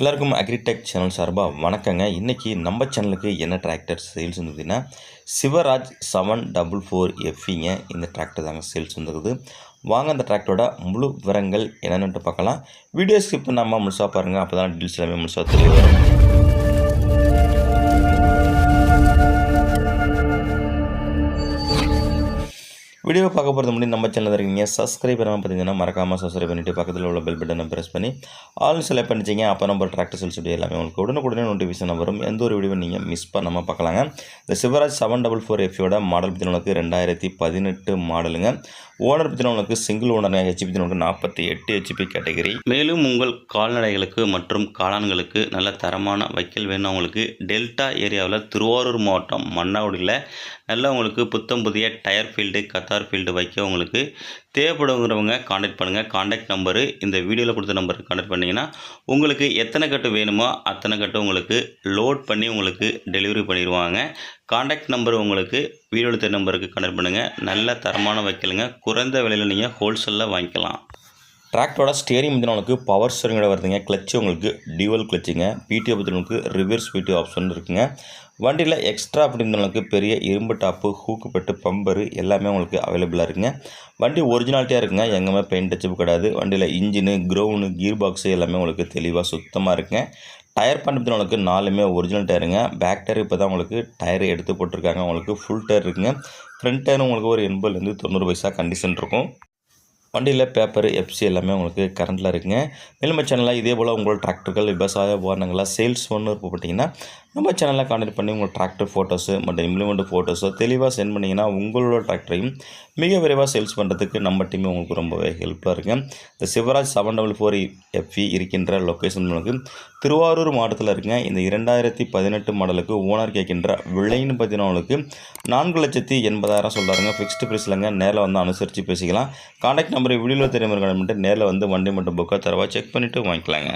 எல்லாருக்கும் agritech channel சார்பாக வணக்கங்க. இன்றைக்கி நம்ம சேனலுக்கு என்ன டிராக்டர் சேல்ஸ் வந்துதுன்னா சிவராஜ் செவன் டபுள் ஃபோர் எஃப்இங்க இந்த டிராக்டர் தாங்க சேல்ஸ் வந்துருக்குது வாங்க அந்த டிராக்டரோட முழு விவரங்கள் என்னென்னு பார்க்கலாம். வீடியோ ஸ்கிப் நம்ம முழுசாக பாருங்கள் அப்போ தான் டீல்ஸ் எல்லாமே முழுசாக தெரிய வரும். வீடியோ பார்க்க போகிறது முன்னாடி நம்ம சேனல் இருக்கீங்க சப்ஸ்கிரைப் பண்ணாமல் பார்த்தீங்கன்னா மறக்காமல் சப்ஸ்கிரைப் பண்ணிவிட்டு பக்கத்தில் உள்ள பெல் பட்டனை ப்ரெஸ் பண்ணி ஆல் செலக்ட் பண்ணிச்சிங்க அப்போ நம்ம டிராக்டர் செல்ஸ் வீடியோ எல்லாமே உங்களுக்கு உடனுக்குடனே நோட்டிஃபிகேஷன் வரும். எந்த ஒரு வீடியோ நீங்கள் மிஸ் பண்ணாமல் பார்க்கலாங்க. இந்த சிவராஜ் செவன் டபுள் ஃபோர் எஃபியோட மாடல் பற்றினவங்களுக்கு ரெண்டாயிரத்தி பதினெட்டு மாடலுங்க ஓனர் பித்தினவனுக்கு சிங்கிள் ஓனர் ஹெச்பி பற்றினவங்களுக்கு நாற்பத்தி எட்டு ஹெச்பி கேட்டகரி மேலும் உங்கள் கால்நடைகளுக்கு மற்றும் காளான்களுக்கு நல்ல தரமான வைக்கல் வேணும். உங்களுக்கு டெல்டா ஏரியாவில் திருவாரூர் மாவட்டம் மன்னாவடியில் நல்ல உங்களுக்கு புத்தம் புதிய டயர் ஃபீல்டு கத்தார் ஃபீல்டு வைக்க உங்களுக்கு தேவைப்படுங்கிறவங்க காண்டாக்ட் பண்ணுங்கள் காண்டாக்ட் நம்பரு இந்த வீடியோவில் கொடுத்த நம்பருக்கு காண்டாக்ட் பண்ணிங்கன்னா உங்களுக்கு எத்தனை கட்டு வேணுமோ அத்தனை கட்டு உங்களுக்கு லோட் பண்ணி உங்களுக்கு டெலிவரி பண்ணிடுவாங்க. காண்டாக்ட் நம்பர் உங்களுக்கு வீடியோ எடுத்த நம்பருக்கு காண்டாக்ட் பண்ணுங்கள் நல்ல தரமான வைக்கலுங்க. குறைந்த விலையில் நீங்கள் ஹோல்சேலில் வாங்கிக்கலாம். டிராக்டரோட ஸ்டியரிங் வந்து உங்களுக்கு பவர் ஸ்டரிங்கோட வருதுங்க. கிளச்சு உங்களுக்கு டியூவல் கிளச்சுங்க பிடிஓ பற்றி உங்களுக்கு ரிவர்ஸ் பிடிஓ ஆப்ஷன் இருக்குங்க. வண்டியில் எக்ஸ்ட்ரா அப்படின்றவங்களுக்கு பெரிய இரும்பு டாப்பு ஹூக்கு பெட்டு பம்பரு எல்லாமே உங்களுக்கு அவைலபிளாக இருக்குங்க. வண்டி ஒரிஜினாலிட்டியாக இருக்குங்க. எங்கேயுமே பெயிண்ட் டச்சப் கிடையாது. வண்டியில் இன்ஜினு க்ரௌனு கீர் பாக்ஸு எல்லாமே உங்களுக்கு தெளிவாக சுத்தமாக இருக்குங்க. டயர் பண்ணுறது உங்களுக்கு நாலுமே ஒரிஜினல் டயருங்க பேக் டயர் இப்போ தான் உங்களுக்கு டயர் எடுத்து போட்டிருக்காங்க. உங்களுக்கு ஃபுல் டயர் இருக்குங்க. ஃப்ரண்ட் டயர் உங்களுக்கு ஒரு எண்பதுலேருந்து தொண்ணூறு பைசா கண்டிஷன் இருக்கும். வண்டியில் பேப்பர் எஃப்சி எல்லாமே உங்களுக்கு கரண்டில் இருக்குங்க. மேலும் சேனலில் இதே போல் உங்கள் டிராக்டர்கள் விவசாய உபகரணங்களாக சேல்ஸ் ஒன்று போட்டிங்கன்னா நம்ம சேனலில் கான்டெக்ட் பண்ணி உங்கள் டிராக்டர் ஃபோட்டோஸு மற்றும் இம்ப்ளிமெண்ட் ஃபோட்டோஸோ தெளிவாக சென்ட் பண்ணிங்கன்னா உங்களோட டிராக்டரையும் மிக விரைவாக சேல்ஸ் பண்ணுறதுக்கு நம்ம டீம் உங்களுக்கு ரொம்பவே ஹெல்ப்ஃபுல்லாக இருக்குது இந்த Sivaraj seven double four F இருக்கின்ற லொக்கேஷன் உங்களுக்கு திருவாரூர் மாவட்டத்தில் இருக்குங்க இந்த இரண்டாயிரத்தி பதினெட்டு மாடலுக்கு ஓனர் கேட்கின்ற விலைன்னு பார்த்தீங்கன்னா உங்களுக்கு நான்கு லட்சத்தி எண்பதாயிரம் சொல்கிறாருங்க ஃபிக்ஸ்டு ப்ரைஸ்லங்க நேரில் வந்து அனுசரித்து பேசிக்கலாம். கான்டாக்ட் நம்பர் வீடியோவில் தெரியாமல் நேரில் வந்து வண்டி மட்டும் புக்காக தரவா செக் பண்ணிவிட்டு வாங்கிக்கலாங்க.